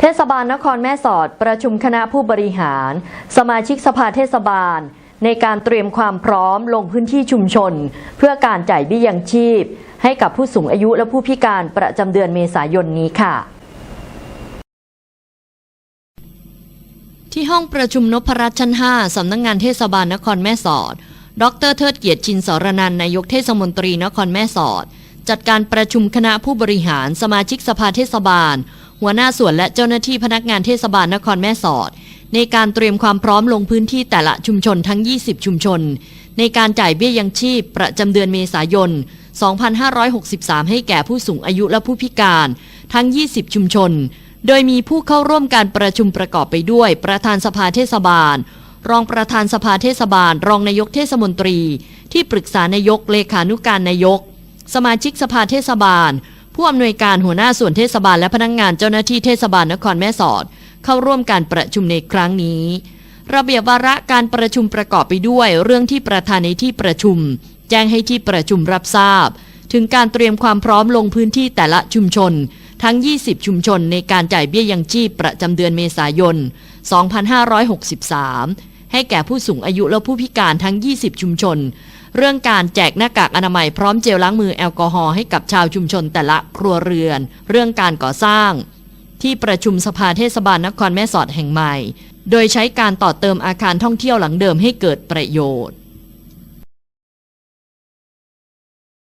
เทศบาลนครแม่สอดประชุมคณะผู้บริหาร สมาชิกสภาเทศบาล ในการเตรียมความพร้อมลงพื้นที่ชุมชน เพื่อการจ่ายเบี้ยยังชีพ ให้กับผู้สูงอายุและผู้พิการประจำเดือนเมษายนนี้ค่ะ ที่ห้องประชุมนพรัตน์ชั้น 5 สำนักงงานเทศบาลนครแม่สอด ดรเทิดเกียรติชินสรนันนายกเทศมนตรีนครแม่สอด จัดการประชุมคณะผู้บริหารสมาชิกสภาเทศบาล หัวหน้าส่วนและเจ้าหน้าที่พนักงานเทศบาลนครแม่สอด ในการเตรียมความพร้อมลงพื้นที่แต่ละชุมชนทั้ง 20 ชุมชน ในการจ่ายเบี้ยยังชีพประจำเดือนเมษายน 2563 ให้แก่ผู้สูงอายุและผู้พิการ ทั้ง 20 ชุมชน โดยมีผู้เข้าร่วมการประชุมประกอบไปด้วย ประธานสภาเทศบาล รองประธานสภาเทศบาล รองนายกเทศมนตรี ที่ปรึกษานายกเลขานุการนายก สมาชิกสภาเทศบาล ผู้อำนวยการหัวหน้าส่วนเทศบาลและพนักงงานเจ้าหน้าที่เทศบาลนครแม่สอด เข้าร่วมการประชุมในครั้งนี้ ระเบียบวาระการประชุมประกอบไปด้วยเรื่องที่ประธานในที่ประชุม แจ้งให้ที่ประชุมรับทราบ ถึงการเตรียมความพร้อมลงพื้นที่แต่ละชุมชน ทั้ง 20 ชุมชนในการจ่ายเบี้ยยังชีพประจำเดือนเมษายน 2563 ให้แก่ผู้สูงอายุและผู้พิการทั้ง 20 ชุมชน เรื่องการแจกหน้ากากอนามัยพร้อมเจลล้างมือแอลกอฮอล์ให้กับชาวชุมชนแต่ละครัวเรือน เรื่องการก่อสร้าง ที่ประชุมสภาเทศบาลนครแม่สอดแห่งใหม่ โดยใช้การต่อเติมอาคารท่องเที่ยวหลังเดิมให้เกิดประโยชน์